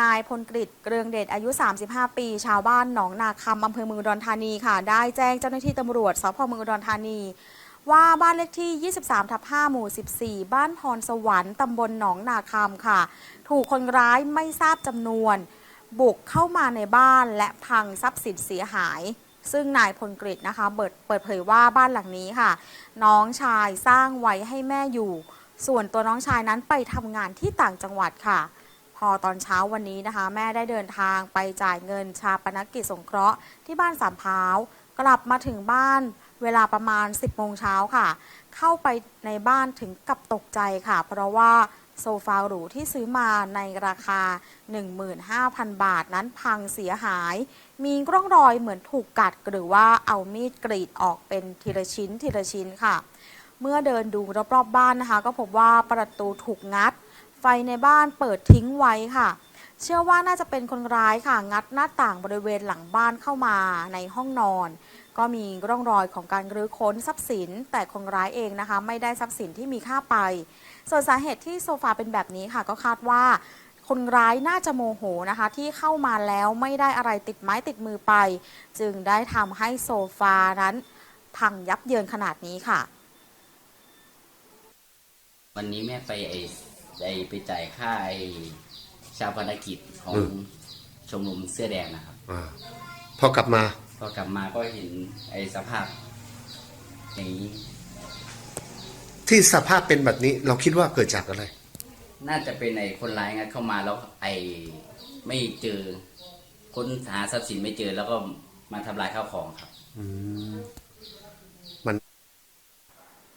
นายพลกฤษเกรืองเดชอายุ 35 ปี ชาวบ้านหนองนาคำอำเภอเมืองอุดรธานีค่ะ ได้แจ้งเจ้าหน้าที่ตำรวจสพเมืองอุดรธานี ว่าบ้านเลขที่ 23 ทับ 5 หมู่ 14 บ้านพรสวรรค์ตำบลหนองนาคำค่ะ ถูกคนร้ายไม่ทราบจำนวน บุกเข้ามาในบ้านและพังทรัพย์สินเสียหาย ซึ่งนายพลกฤษนะคะเปิดเปิดเผยว่าบ้านหลังนี้ค่ะ น้องชายสร้างไว้ให้แม่อยู่ ส่วนตัวน้องชายนั้นไปทำงานที่ต่างจังหวัดค่ะ พอตอนเช้าวันนี้นะคะ แม่ได้เดินทางไปจ่ายเงินชาปนกิจสงเคราะห์ที่บ้านสามพร้าวกลับมาถึงบ้านเวลาประมาณ 10โมงเช้าค่ะ เข้าไปในบ้านถึงกับตกใจค่ะ เพราะว่าโซฟาหรูที่ซื้อมาในราคา 15,000 บาทนั้นพังเสียหาย มีร่องรอยเหมือนถูกกัดหรือว่าเอามีดกรีดออกเป็นทีละชิ้นทีละชิ้นค่ะ เมื่อเดินดูรอบๆบบ้านนะคะ ก็พบว่าประตูถูกงัด ไฟในบ้านเปิดทิ้งไว้ค่ะ เชื่อว่าน่าจะเป็นคนร้ายค่ะ งัดหน้าต่างบริเวณหลังบ้านเข้ามาในห้องนอน ก็มีร่องรอยของการรื้อค้นทรัพย์สิน แต่คนร้ายเองนะคะ ไม่ได้ทรัพย์สินที่มีค่าไป ส่วนสาเหตุที่โซฟาเป็นแบบนี้ค่ะ ก็คาดว่าคนร้ายน่าจะโมโหนะคะ ที่เข้ามาแล้วไม่ได้อะไรติดไม้ติดมือไป จึงได้ทำให้โซฟานั้น พังยับเยินขนาดนี้ค่ะ วันนี้แม่ไปไอ ไอไปจ่ายค่าไอชาวพนกิจของอืม ชมรมเสื้อแดงนะครับอาพอกลับมาพอกลับมาก็เห็นไอสภาพอย่างนี้ที่สภาพเป็นแบบนี้เราคิดว่าเกิดจากอะไร น่าจะเป็นไอคนร้ายงัดเข้ามาแล้วไอไม่เจอค้นหาทรัพย์สินไม่เจอแล้วก็มาทำลายข้าวของครับ อืม